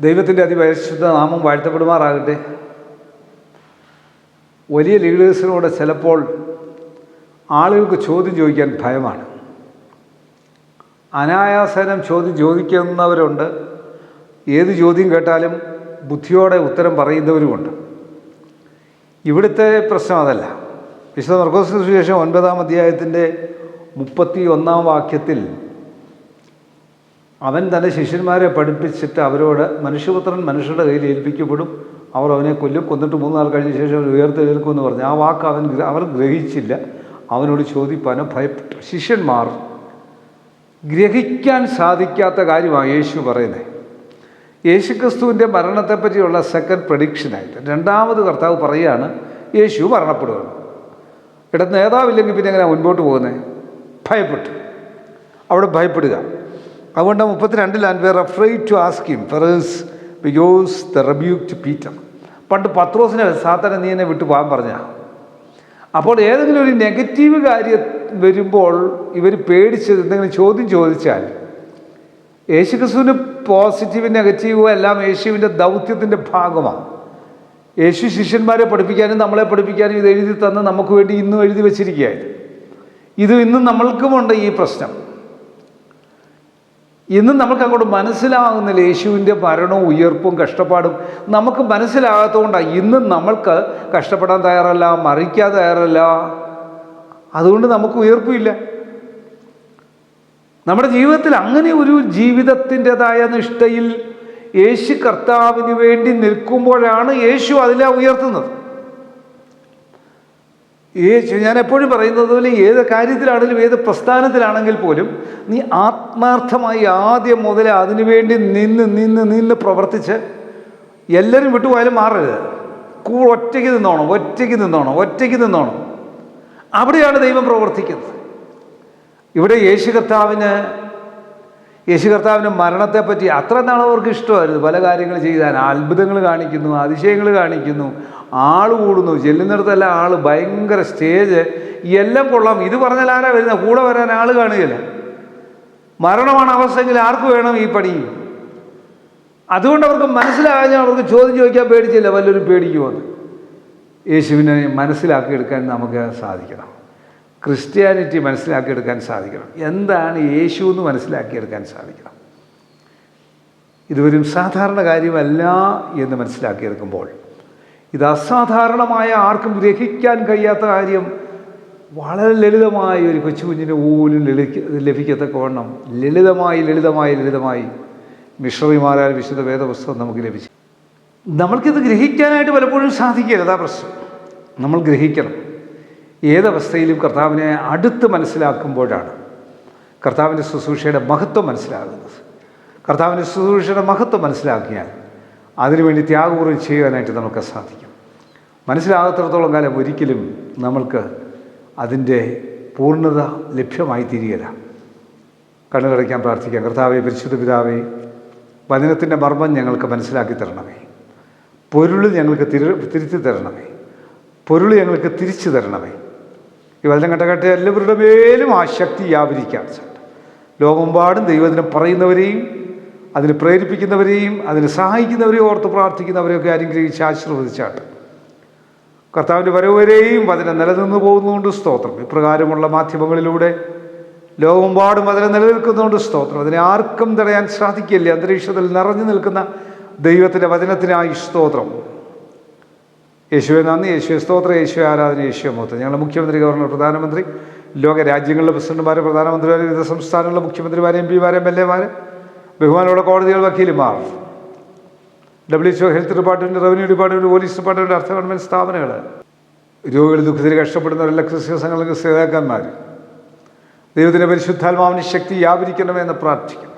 ദൈവത്തിന്റെ അതിപരിശുദ്ധ നാമം വാഴ്ത്തപ്പെടുമാറാകട്ടെ. വലിയ ലീഡേഴ്സിനോട് ചിലപ്പോൾ ആളുകൾക്ക് ചോദ്യം ചോദിക്കാൻ ഭയമാണ്. അനായാസനം ചോദ്യം ചോദിക്കുന്നവരുണ്ട്. ഏത് ചോദ്യം കേട്ടാലും ബുദ്ധിയോടെ ഉത്തരം പറയുന്നവരുമുണ്ട്. ഇവിടുത്തെ പ്രശ്നം അതല്ല. വിശുദ്ധ മർക്കോസിന് സുവിശേഷം ഒൻപതാം അധ്യായത്തിന്റെ മുപ്പത്തി ഒന്നാം വാക്യത്തിൽ അവൻ തന്റെ ശിഷ്യന്മാരെ പഠിപ്പിച്ചിട്ട് അവരോട് മനുഷ്യപുത്രൻ മനുഷ്യരുടെ കയ്യിൽ ഏൽപ്പിക്കപ്പെടും. അവർ അവനെ കൊല്ലും. കൊന്നിട്ട് മൂന്ന് നാൾ കഴിഞ്ഞ ശേഷം അവൻ ഉയർത്തെഴുന്നേൽക്കുമെന്ന് പറഞ്ഞു. ആ വാക്ക് അവൻ അവർ ഗ്രഹിച്ചില്ല. അവനോട് ചോദിപ്പാനോ ഭയപ്പെട്ടു. ശിഷ്യന്മാർ ഗ്രഹിക്കാൻ സാധിക്കാത്ത കാര്യമാണ് യേശു പറയുന്നത് യേശുക്രിസ്തുവിന്റെ മരണത്തെപ്പറ്റിയുള്ള സെക്കൻഡ് പ്രഡിക്ഷനായിട്ട് രണ്ടാമത് കർത്താവ് പറയുകയാണ് യേശു മരണപ്പെടുകയാണ്. ഇവിടെ നേതാവില്ലെങ്കിൽ പിന്നെ എങ്ങനെ മുൻപോട്ട് പോകുന്നത് ഭയപ്പെട്ടു. അവിടെ ഭയപ്പെടുക. അതുകൊണ്ട് മുപ്പത്തിരണ്ടിൽ and where afraid to ask him ഫെറേഴ്സ് because the to Peter പണ്ട് പത്രോസിനെ സാത്തനെ നീ എന്നെ വിട്ടു പോകാൻ പറഞ്ഞ. അപ്പോൾ ഏതെങ്കിലും ഒരു നെഗറ്റീവ് കാര്യം വരുമ്പോൾ ഇവർ പേടിച്ച് എന്തെങ്കിലും ചോദ്യം ചോദിച്ചാൽ യേശുക്രിസ്തുവിന് പോസിറ്റീവ് നെഗറ്റീവ് എല്ലാം യേശുവിന്റെ ദൗത്യത്തിന്റെ ഭാഗമാണ്. യേശു ശിഷ്യന്മാരെ പഠിപ്പിക്കാനും നമ്മളെ പഠിപ്പിക്കാനും ഇത് എഴുതി തന്ന് നമുക്ക് വേണ്ടി ഇന്നും എഴുതി വച്ചിരിക്കുകയായിരുന്നു. ഇത് ഇന്നും നമ്മൾക്കുമുണ്ട് ഈ പ്രശ്നം. ഇന്നും നമുക്ക് അങ്ങോട്ട് മനസ്സിലാകുന്നില്ല യേശുവിന്റെ മരണവും ഉയർപ്പും കഷ്ടപ്പാടും. നമുക്ക് മനസ്സിലാകാത്തതുകൊണ്ടാണ് ഇന്നും നമ്മൾക്ക് കഷ്ടപ്പെടാൻ തയ്യാറല്ല മറിക്കാൻ തയ്യാറല്ല. അതുകൊണ്ട് നമുക്ക് ഉയർപ്പില്ല. നമ്മുടെ ജീവിതത്തിൽ അങ്ങനെ ഒരു ജീവിതത്തിന്റെതായ നിഷ്ഠയിൽ യേശു കർത്താവിന് വേണ്ടി നിൽക്കുമ്പോഴാണ് യേശു അതിലെ ഉയർത്തുന്നത്. യേശു ഞാൻ എപ്പോഴും പറയുന്നത് പോലെ ഏത് കാര്യത്തിലാണെങ്കിലും ഏത് പ്രസ്ഥാനത്തിലാണെങ്കിൽ പോലും നീ ആത്മാർത്ഥമായി ആദ്യം മുതലേ അതിനുവേണ്ടി നിന്ന് നിന്ന് നിന്ന് പ്രവർത്തിച്ച് എല്ലാവരും വിട്ടുപോയാലും മാറരുത്. കൂ ഒറ്റയ്ക്ക് നിന്നോണം ഒറ്റയ്ക്ക് നിന്നോണം ഒറ്റയ്ക്ക് നിന്നോണം. അവിടെയാണ് ദൈവം പ്രവർത്തിക്കുന്നത്. ഇവിടെ യേശു കർത്താവിന് യേശു കർത്താവിന്റെ മരണത്തെപ്പറ്റി അത്ര നാൾ അവർക്ക് ഇഷ്ടമായിരുന്നു. പല കാര്യങ്ങൾ ചെയ്താൽ അത്ഭുതങ്ങൾ കാണിക്കുന്നു അതിശയങ്ങൾ കാണിക്കുന്നു. ആൾ കൂടുന്നു. ചെല്ലുന്നിടത്തെല്ലാം ആൾ ഭയങ്കര സ്റ്റേജ്. എല്ലാം കൊള്ളാം. ഇത് പറഞ്ഞാൽ ആരാ വരുന്നത് കൂടെ വരാൻ ആൾ കാണുകയില്ല. മരണമാണ് അവസ്ഥയെങ്കിൽ ആർക്ക് വേണം ഈ പണി? അതുകൊണ്ട് അവർക്ക് മനസ്സിലാകാൻ അവർക്ക് ചോദ്യം ചോദിക്കാൻ പേടിച്ചില്ല. വല്ലൊരു പേടിക്കുമെന്ന് യേശുവിനെ മനസ്സിലാക്കിയെടുക്കാൻ നമുക്ക് സാധിക്കണം. ക്രിസ്ത്യാനിറ്റി മനസ്സിലാക്കിയെടുക്കാൻ സാധിക്കണം. എന്താണ് യേശു എന്ന് മനസ്സിലാക്കിയെടുക്കാൻ സാധിക്കണം? ഇതുവരും സാധാരണ കാര്യമല്ല എന്ന് മനസ്സിലാക്കിയെടുക്കുമ്പോൾ ഇത് അസാധാരണമായ ആർക്കും ഗ്രഹിക്കാൻ കഴിയാത്ത കാര്യം. വളരെ ലളിതമായ ഒരു കൊച്ചു കുഞ്ഞിന് പോലും ലളിക്ക ലഭിക്കത്തക്കവണ്ണം ലളിതമായി ലളിതമായി ലളിതമായി മിഷണറിമാരാൽ വിശുദ്ധ വേദപുസ്തകം നമുക്ക് ലഭിച്ചു. നമ്മൾക്കിത് ഗ്രഹിക്കാനായിട്ട് പലപ്പോഴും സാധിക്കരുത് അതാ പ്രശ്നം. നമ്മൾ ഗ്രഹിക്കണം. ഏതവസ്ഥയിലും കർത്താവിനെ അടുത്ത് മനസ്സിലാക്കുമ്പോഴാണ് കർത്താവിന്റെ ശുശ്രൂഷയുടെ മഹത്വം മനസ്സിലാകുന്നത്. കർത്താവിന്റെ ശുശ്രൂഷയുടെ മഹത്വം മനസ്സിലാക്കിയാൽ അതിനുവേണ്ടി ത്യാഗപൂർവം ചെയ്യാനായിട്ട് നമുക്ക് സാധിക്കും. മനസ്സിലാകത്തിടത്തോളം കാലം ഒരിക്കലും നമ്മൾക്ക് അതിന്റെ പൂർണത ലഭ്യമായി തീരുകയില്ല. കണ്ണുകടയ്ക്കാൻ പ്രാർത്ഥിക്കാം. കർത്താവേ പരിശുദ്ധ പിതാവേ വചനത്തിന്റെ മർമ്മം ഞങ്ങൾക്ക് മനസ്സിലാക്കി തരണമേ. പൊരുൾ ഞങ്ങൾക്ക് തിരു തിരുത്തി തരണമേ. പൊരുൾ ഞങ്ങൾക്ക് തിരിച്ചു തരണമേ. ഈ വചനം കണ്ടകട്ട എല്ലാവരുടെ മേലും ആ ശക്തി വ്യാപരിക്കാൻ ലോകമെമ്പാടും ദൈവത്തിനെ പറയുന്നവരെയും അതിന് പ്രേരിപ്പിക്കുന്നവരെയും അതിന് സഹായിക്കുന്നവരെയും ഓർത്ത് പ്രാർത്ഥിക്കുന്നവരെയൊക്കെ അനുഗ്രഹിച്ച് ആശീർവദിച്ചാട്ട്. കർത്താവിന്റെ വരവരെയും അതിനെ നിലനിന്ന് പോകുന്നതുകൊണ്ട് സ്തോത്രം. ഇപ്രകാരമുള്ള മാധ്യമങ്ങളിലൂടെ ലോകമെമ്പാടും അതിനെ നിലനിൽക്കുന്നതുകൊണ്ട് സ്തോത്രം. അതിനെ ആർക്കും തടയാൻ സാധിക്കില്ല. അന്തരീക്ഷത്തിൽ നിറഞ്ഞു നിൽക്കുന്ന ദൈവത്തിന്റെ വചനത്തിനായി സ്തോത്രം. യേശുവെ നന്ദി. യേശുവെ സ്തോത്രം. യേശു ആരാധന. യേശുവെ മുഖത്ത് ഞങ്ങളുടെ മുഖ്യമന്ത്രി ഗവർണർ പ്രധാനമന്ത്രി ലോക രാജ്യങ്ങളിലെ പ്രസിഡന്റുമാരെ പ്രധാനമന്ത്രിമാരെ വിവിധ സംസ്ഥാനങ്ങളിലെ മുഖ്യമന്ത്രിമാരെ എം പിമാരെ എം എൽ എമാരെ ബഹുമാനമുള്ള കോടതികൾ വക്കീലുമാർ. W health department revenue department police department അർത്ഥ ഗവൺമെന്റ് സ്ഥാപനങ്ങൾ രോഗികൾ ദുഃഖത്തിൽ കഷ്ടപ്പെടുന്നവരെല്ലാം ക്രിസ്ത്യ സംഘങ്ങൾക്ക് സേവാക്കന്മാർ ദൈവത്തിന്റെ പരിശുദ്ധാത്മാവിന് ശക്തി വ്യാപരിക്കണമെന്ന് പ്രാർത്ഥിക്കുന്നു.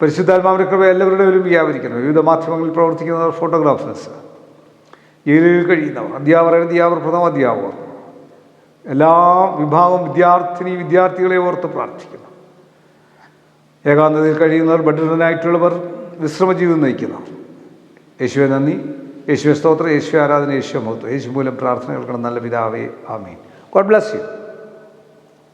പരിശുദ്ധാത്മാവിന്റെ കൃപ എല്ലാവരുടെ മേലും വ്യാപരിക്കണം. വിവിധ മാധ്യമങ്ങളിൽ പ്രവർത്തിക്കുന്നവർ ഫോട്ടോഗ്രാഫേഴ്സ് ജയിലിൽ കഴിയുന്നവർ അധ്യാപകർ അധ്യാപകർ പ്രഥമ അധ്യാപകർ. എല്ലാ വിഭാഗം വിദ്യാർത്ഥിനി വിദ്യാർത്ഥികളെ ഓർത്ത് പ്രാർത്ഥിക്കുന്നു. ഏകാന്തതയിൽ കഴിയുന്നവർ ബഡിഡനായിട്ടുള്ളവർ വിശ്രമജീവിതം നയിക്കുന്നു. യേശുവെ നന്ദി. യേശുവെ സ്തോത്രം. യേശു ആരാധന. യേശു മഹത്വം. യേശു മൂലം പ്രാർത്ഥന നല്ല പിതാവേ. ആമീൻ. God bless you.